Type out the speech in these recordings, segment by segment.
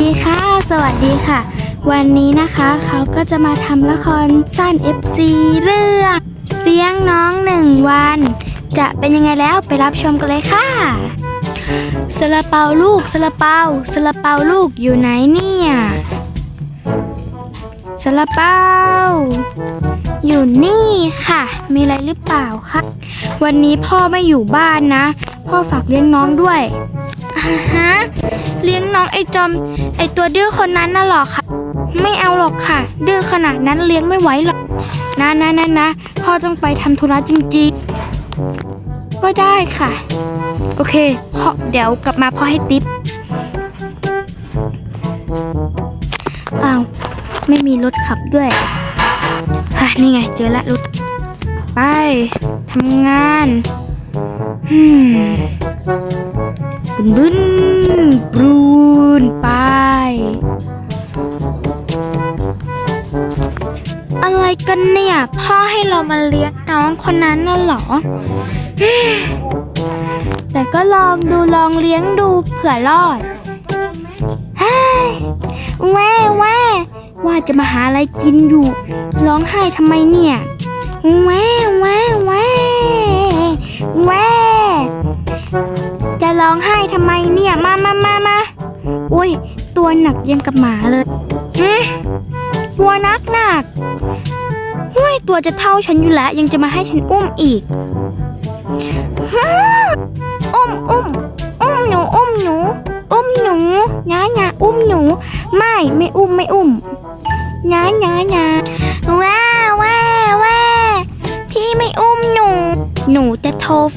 ดีค่ะ สวัสดีค่ะ วันนี้นะคะเขาก็จะมาทำละครสั้น FC เรื่องเลี้ยงน้องหนึ่งวัน จะเป็นยังไงแล้วไปรับชมกันเลยค่ะสลาเปาลูกสลาเปาสลาเปาลูกอยู่ไหนเนี่ยสลาเปาอยู่นี่ค่ะ มีอะไรหรือเปล่าคะวันนี้พ่อไม่อยู่บ้านนะ พ่อฝากเลี้ยงน้องด้วย ฮะเลี้ยงน้องไอจอม ไอตัวดื้อคนนั้นน่ะหรอคะไม่เอาหรอกค่ะ ดื้อขนาดนั้นเลี้ยงไม่ไหวหรอกนะนะนะนะพ่อต้องไปทำธุระจริงๆก็ได้ค่ะ โอเคพ่อเดี๋ยวกลับมาพ่อให้ติ๊บอ้าวไม่มีรถขับด้วยฮ่ะนี่ไงเจอละรถไปทำงาน อืม บึนบึนบรูนไป อะไรกันเนี่ย พ่อให้เรามาเลี้ยงน้องคนนั้นน่ะหรอ แต่ก็ลองดูลองเลี้ยงดูเผื่อรอดเฮ้ยแว่แว่ว่าจะมาหาอะไรกินอยู่ ร้องไห้ทำไมเนี่ยแว่แว่แว่แว่ จะร้องไห้ทำไมเนี่ยมามามามาอุ้ย ตัวหนักยังกับหมาเลยฮึตัวนักหนักอุ้ยตัวจะเท่าฉันอยู่แล้ว ยังจะมาให้ฉันอุ้มอีกอุ้มอุ้มอุ้มหนูอุ้มหนู อุ้มหนูน้าหนาอุ้มหนู ไม่ไม่อุ้มไม่อุ้ม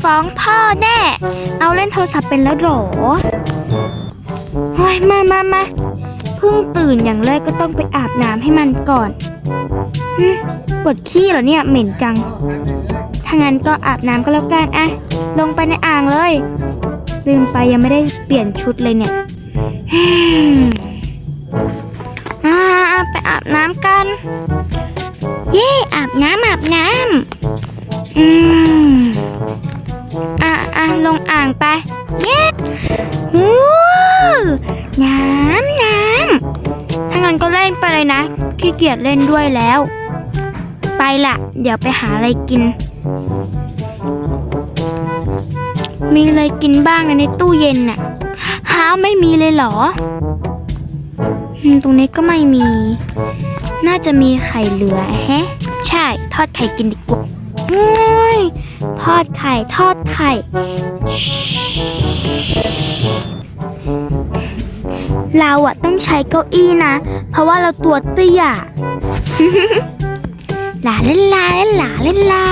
ฟ้องพ่อแน่ เอาเล่นโทรศัพท์เป็นแล้วหรอเฮ้ยมามามาเพิ่งตื่นอย่างแรกก็ต้องไปอาบน้ำให้มันก่อนหึปวดขี้เหรอเนี่ยเหม็นจัง ถ้างั้นก็อาบน้ำก็แล้วกันอะลงไปในอ่างเลย ลืมไปยังไม่ได้เปลี่ยนชุดเลยเนี่ยอาไปอาบน้ำกัน เย่อาบน้ำอาบน้ำอืม อะอะลงอ่างไป เย้วู้น้ำน้ำถ้างั้นก็เล่นไปเลยนะขี้เกียจเล่นด้วยแล้ว ไปละเดี๋ยวไปหาอะไรกิน มีอะไรกินบ้างในตู้เย็นน่ะหาไม่มีเลยเหรอตรงนี้ก็ไม่มี น่าจะมีไข่เหลือแฮะ ใช่ ทอดไข่กินดีกว่าโอ้ยทอดไข่ ทอดไข่ เราอะต้องใช้เก้าอี้นะ เพราะว่าเราตัวเตี้ยลาเล่นลาเล่นลาเล่นลา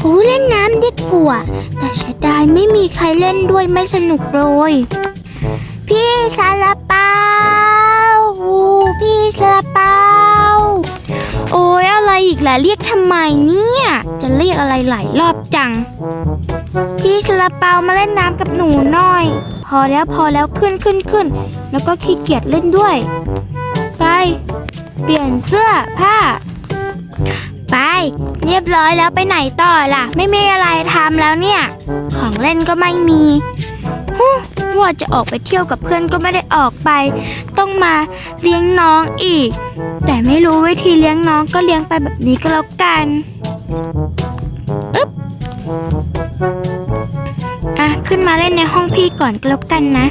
หูเล่นน้ำดีกว่าแต่เสียดายไม่มีใครเล่นด้วยไม่สนุกเลย พี่ซาลาเปาพี่ซาลาเปา โอ้ยอะไรอีกล่ะเรียกทำไมเนี่ย จะเรียกอะไรหลายรอบจัง พี่สลาเปามาเล่นน้ำกับหนูหน่อย พอแล้วพอแล้วขึ้นขึ้นขึ้น แล้วก็ขี้เกียจเล่นด้วย ไป เปลี่ยนเสื้อผ้า ไป เรียบร้อยแล้วไปไหนต่อล่ะ ไม่มีอะไรทำแล้วเนี่ย ของเล่นก็ไม่มีฮู้ ว่าจะออกไปเที่ยวกับเพื่อนก็ไม่ได้ออกไป ต้องมาเลี้ยงน้องอีก แต่ไม่รู้วิธีเลี้ยงน้องก็เลี้ยงไปแบบนี้ก็แล้วกันอึ๊บอะขึ้นมาเล่นในห้องพี่ก่อนก็แล้วกันนะ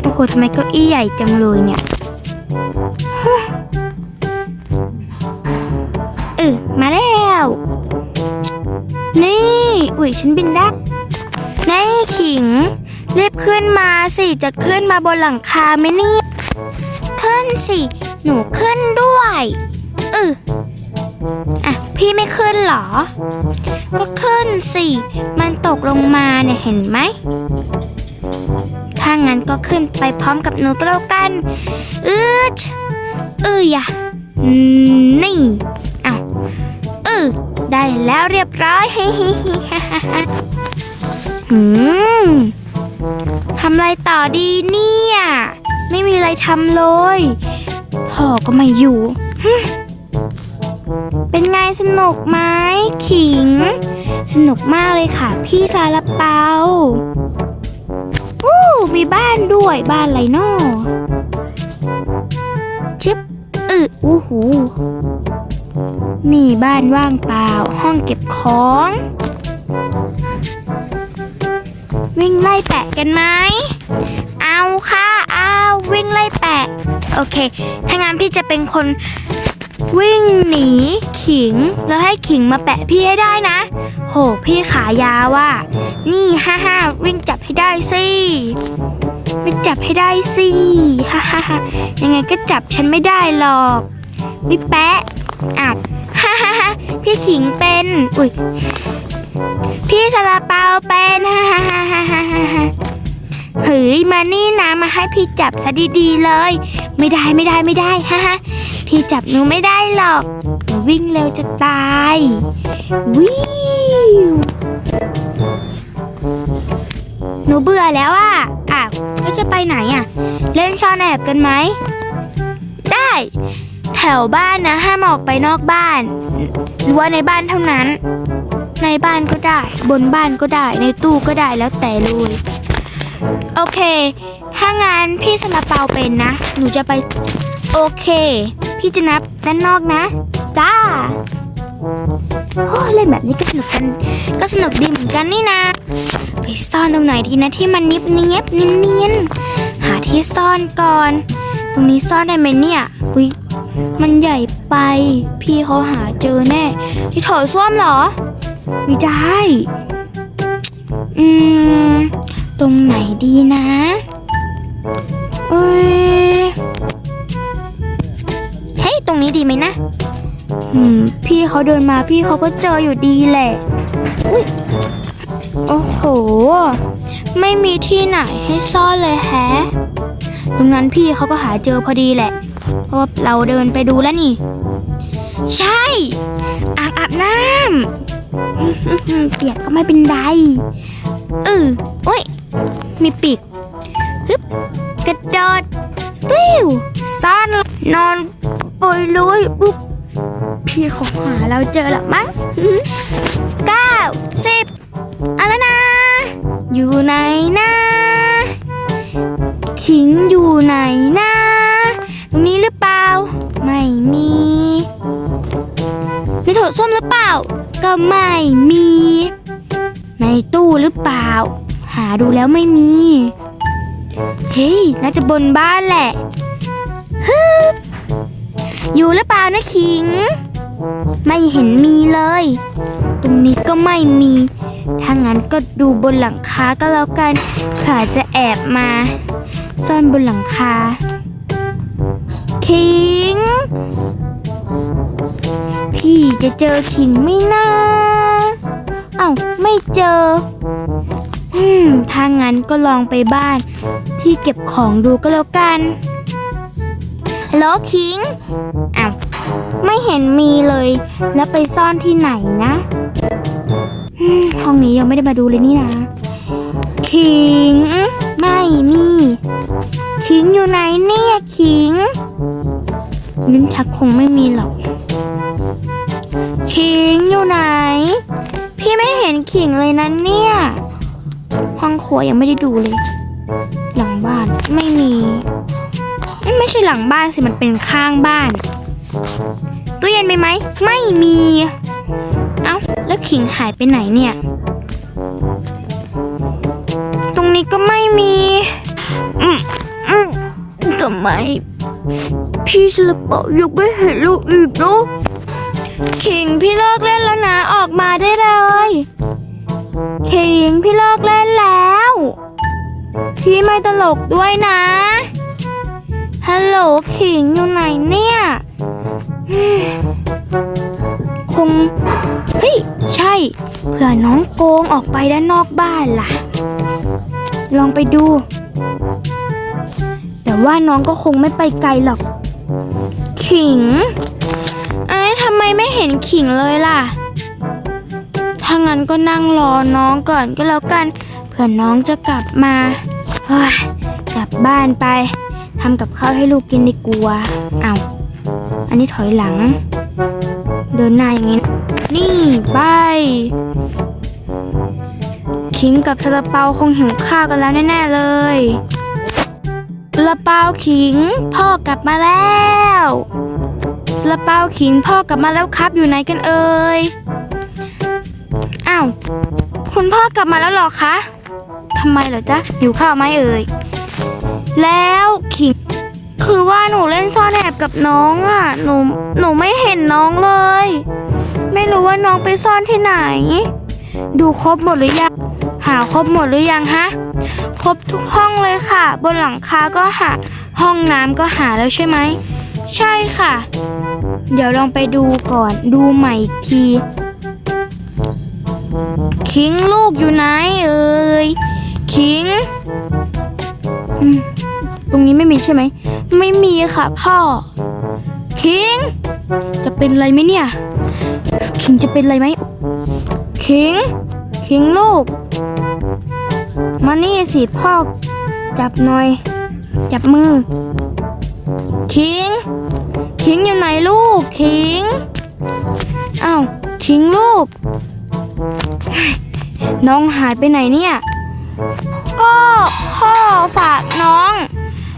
โอ้โหทำไมเก้าอี้ใหญ่จังเลยเนี่ยเออมาแล้ว นี่ อุ้ยฉันบินได้ นี่ขิง รีบขึ้นมาสิ จะขึ้นมาบนหลังคาไหมนี่ ขึ้นสิ หนูขึ้นด้วยเอออะ พี่ไม่ขึ้นเหรอ ก็ขึ้นสิ มันตกลงมาเนี่ยเห็นไหม ถ้างั้นก็ขึ้นไปพร้อมกับหนูก็แล้วกันอืดเอ้ยะนี่เอาเออได้แล้วเรียบร้อยฮิฮิฮิฮ่าฮ่า หืมทำอะไรต่อดีเนี่ย ไม่มีอะไรทำเลย พ่อก็ไม่อยู่ เป็นไงสนุกไหมขิง สนุกมากเลยค่ะ พี่ซาลาเปาวู้มีบ้านด้วยบ้านไรนอชึบอึอู้หูนี่บ้านว่างเปล่าห้องเก็บของ วิ่งไล่แปะกันไหม เอาค่ะ เอาวิ่งไล่แปะ โอเค ถ้างั้นพี่จะเป็นคนวิ่งหนีขิง แล้วให้ขิงมาแปะพี่ให้ได้นะ โห พี่ขายาวว่ะ นี่ฮ่าฮ่าวิ่งจับให้ได้สิวิ่งจับให้ได้สิฮ่าฮ่าฮ่ายังไงก็จับฉันไม่ได้หรอกวิแปะอ้าวฮ่าฮ่าฮ่าพี่ขิงเป็น อุ้ยพี่ซาลาเปาเป็นฮ่าฮ่าฮ่าฮ่าฮ่าฮ่าเฮ้ยมานี่นะมาให้พี่จับซะดีๆเลย ไม่ได้ไม่ได้ไม่ได้ฮ่าฮ่าพี่จับหนูไม่ได้หรอกหนูวิ่งเร็วจะตายวิวหนูเบื่อแล้วอะอ้าวแล้วจะไปไหนอะ เล่นซ่อนแอบกันไหมได้ แถวบ้านนะห้ามออกไปนอกบ้านหรือว่าในบ้านเท่านั้น ในบ้านก็ได้ บนบ้านก็ได้ ในตู้ก็ได้แล้วแต่เลย โอเค ถ้างานพี่สลาเปาเป็นนะ หนูจะไป โอเค พี่จะนับด้านนอกนะ จ้าโอ้เล่นแบบนี้ก็สนุกกัน ก็สนุกดีเหมือนกันนี่นะ ไปซ่อนตรงไหนดีนะที่มันนิบเนียบเนียนๆหาที่ซ่อนก่อน ตรงนี้ซ่อนได้ไหมเนี่ยอุ้ยมันใหญ่ไป พี่เขาหาเจอแน่ ที่โถส้วมเหรอ ไม่ได้ อืม ตรงไหนดีนะเอ้ยเฮ้ยตรงนี้ดีไหมนะอืม พี่เขาเดินมาพี่เขาก็เจออยู่ดีแหละอุ้ยโอ้โห ไม่มีที่ไหนให้ซ่อนเลยแฮะ ตรงนั้นพี่เขาก็หาเจอพอดีแหละ เพราะเราเดินไปดูแล้วนี่ ใช่ อ่างอาบน้ำ เปียกก็ไม่เป็นไรเอออุ้ย มีปีกฮึบกระโดดปิ้วซ่อนนอนปล่อยเลยปุ๊บพี่เขาหาเราเจอแล้วมั้งเก้าสิบเอะไรนะ อยู่ไหนนะขิงอยู่ไหนนะตรงนี้หรือเปล่า ไม่มีในโถส้มหรือเปล่า ก็ไม่มี ในตู้หรือเปล่า หาดูแล้วไม่มี เฮ้ย น่าจะบนบ้านแหละฮึบอยู่หรือเปล่านะขิง ไม่เห็นมีเลย ตรงนี้ก็ไม่มี ถ้างั้นก็ดูบนหลังคาก็แล้วกันเผื่อจะแอบมา ซ่อนบนหลังคาขิง พี่จะเจอขิงไหม่นะเอ้าไม่เจอ อืม ถ้างั้นก็ลองไปบ้าน ที่เก็บของดูก็แล้วกันฮัลโหลขิงอ้าวไม่เห็นมีเลย แล้วไปซ่อนที่ไหนนะอืมห้องนี้ยังไม่ได้มาดูเลยนี่นะขิง ไม่มีขิงอยู่ไหนเนี่ยขิงลิ้นชักคงไม่มีหรอก ขิงอยู่ไหน พี่ไม่เห็นขิงเลยนะเนี่ย ห้องครัวยังไม่ได้ดูเลย หลังบ้านไม่มีไม่ใช่หลังบ้านสิมันเป็นข้างบ้านตู้เย็นมีไหมไม่มี เอ้าแล้วขิงหายไปไหนเนี่ย ตรงนี้ก็ไม่มีอืมอืมทำไม พี่สลับเปายังไม่เห็นลูกอีกเนาะ ขิงพี่เลิกเล่นแล้วนะออกมาได้เลย ขิงพี่เลิกเล่นแล้ว พี่ไม่ตลกด้วยนะฮัลโหลขิงอยู่ไหนเนี่ยคงเฮ้ยใช่เผื่อน้องโกงออกไปด้านนอกบ้านล่ะ ลองไปดู แต่ว่าน้องก็คงไม่ไปไกลหรอก ขิง ไมไม่เห็นขิงเลยล่ะ ถ้างั้นก็นั่งรอน้องก่อนก็แล้วกัน เผื่อน้องจะกลับมา เฮ้ย กลับบ้านไป ทำกับข้าวให้ลูกกินดีกว่าเอาอันนี้ถอยหลัง เดินหน้าอย่างนี้ นี่ไปขิงกับซาลาเปาคงหิวข้าวกันแล้วแน่ๆเลยซาลาเปาขิง พ่อกลับมาแล้ว ลาเปาขิงพ่อกลับมาแล้วครับอยู่ไหนกันเอ่ยอ้าวคุณพ่อกลับมาแล้วหรอคะทำไมเหรอจ๊ะหิวข้าวไหมเอ่ยแล้วขิง คือว่าหนูเล่นซ่อนแอบกับน้องอะหนูหนูไม่เห็นน้องเลย ไม่รู้ว่าน้องไปซ่อนที่ไหน ดูครบหมดหรือยังหาครบหมดหรือยังฮะครบทุกห้องเลยค่ะ บนหลังคาก็หาห้องน้ำก็หาแล้วใช่ไหม ใช่ค่ะ เดี๋ยวลองไปดูก่อนดูใหม่อีกที คิงลูกอยู่ไหนเอ่ยคิงตรงนี้ไม่มีใช่ไหม ไม่มีค่ะพ่อ คิง จะเป็นอะไรไหมเนี่ย คิงจะเป็นอะไรไหม คิง คิงลูก มานี่สิพ่อ จับหน่อย จับมือ คิง คิงอยู่ไหนลูก คิงอ้าวคิงลูก น้องหายไปไหนเนี่ย ก็พ่อฝากน้อง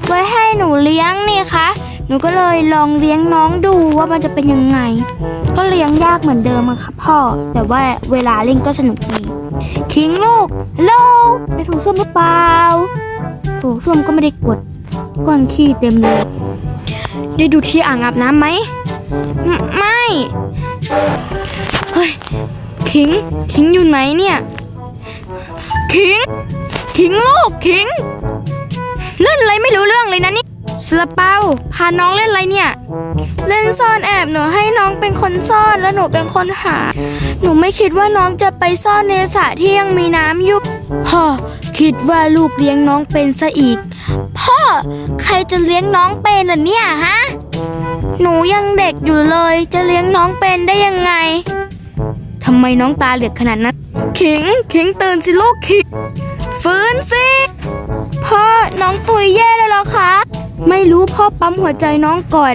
ไว้ให้หนูเลี้ยงนี่คะ หนูก็เลยลองเลี้ยงน้องดูว่ามันจะเป็นยังไง ก็เลี้ยงยากเหมือนเดิมอะค่ะพ่อ แต่ว่าเวลาเล่นก็สนุกดี คิงลูกฮัลโหลไปถูส้วมหรือเปล่าถูส้วมก็ไม่ได้กดก้อนขี้เต็มเลย ได้ดูที่อ่างอาบน้ำไหม ไม่ เฮ้ย คิง คิงอยู่ไหนเนี่ย คิง คิงลูก คิง เล่นอะไรไม่รู้เรื่องเลยนะนี่สลาเปาพาน้องเล่นอะไรเนี่ย เล่นซ่อนแอบหนูให้น้องเป็นคนซ่อนแล้วหนูเป็นคนหา หนูไม่คิดว่าน้องจะไปซ่อนในสระที่ยังมีน้ำอยู่พ่อคิดว่าลูกเลี้ยงน้องเป็นซะอีก ใครจะเลี้ยงน้องเป็นล่ะเนี่ยฮะ หนูยังเด็กอยู่เลย จะเลี้ยงน้องเป็นได้ยังไงทำไมน้องตาเหลือกขนาดนั้น ขิง ขิงตื่นสิลูกขิง ฟื้นสิ พ่อ น้องตุยแย่แล้วเหรอคะ ไม่รู้พ่อปั๊มหัวใจน้องก่อน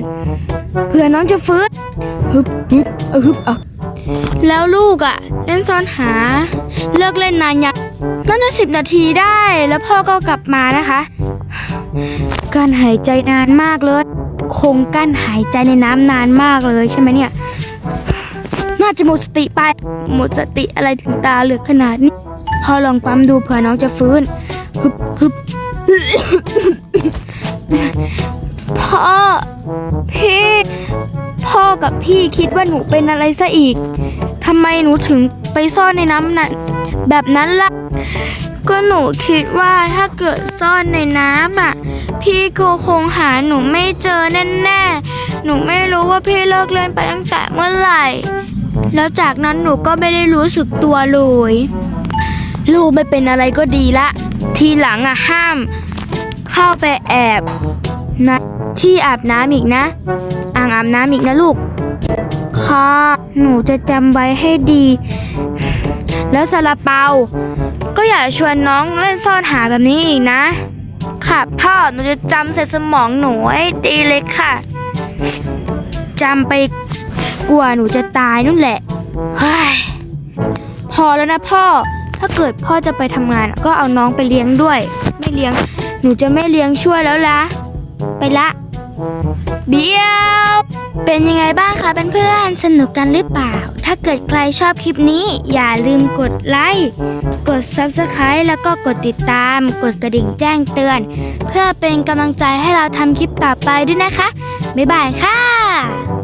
เผื่อน้องจะฟื้น ฮึบฮึบอะฮึบอะแล้วลูกอะ่ะ เล่นซ่อนหา เลิกเล่นนานยังน่าจะสิบนาทีได้ แล้วพ่อก็กลับมานะคะ การหายใจนานมากเลย คงกั้นหายใจในน้ำนานมากเลยใช่ไหมเนี่ย น่าจะหมดสติไป หมดสติอะไรถึงตาเหลือกขนาดนี้ พอลองปั๊มดูเผื่อน้องจะฟื้นฮึบฮึบพ่อ พี่ พ่อกับพี่คิดว่าหนูเป็นอะไรซะอีกทำไมหนูถึงไปซ่อนในน้ำนั้นแบบนั้นล่ะ ก็หนูคิดว่าถ้าเกิดซ่อนในน้ำอะ พี่ก็คงหาหนูไม่เจอแน่ๆ หนูไม่รู้ว่าพี่เลิกเล่นไปตั้งแต่เมื่อไหร่ แล้วจากนั้นหนูก็ไม่ได้รู้สึกตัวเลย ลูกไม่เป็นอะไรก็ดีละ ทีหลังอะห้าม เข้าไปแอบนะที่อาบน้ำอีกนะ อ่างอาบน้ำอีกนะลูกค่ะหนูจะจำไว้ให้ดี แล้วซาลาเปา อย่าชวนน้องเล่นซ่อนหาแบบนี้อีกนะ ค่ะพ่อหนูจะจำใส่สมองหนูให้ดีเลยค่ะจำไปกลัวหนูจะตายนู่นแหละเฮ้ยพอแล้วนะพ่อ ถ้าเกิดพ่อจะไปทำงานก็เอาน้องไปเลี้ยงด้วย ไม่เลี้ยง หนูจะไม่เลี้ยงช่วยแล้วละ ไปละ เดี๋ยว เป็นยังไงบ้างคะเพื่อนๆ สนุกกันหรือเปล่า ถ้าเกิดใครชอบคลิปนี้ อย่าลืมกดไลค์ กด Subscribe แล้วก็กดติดตาม กดกระดิ่งแจ้งเตือน เพื่อเป็นกำลังใจให้เราทำคลิปต่อไปด้วยนะคะ บ๊ายบายค่ะ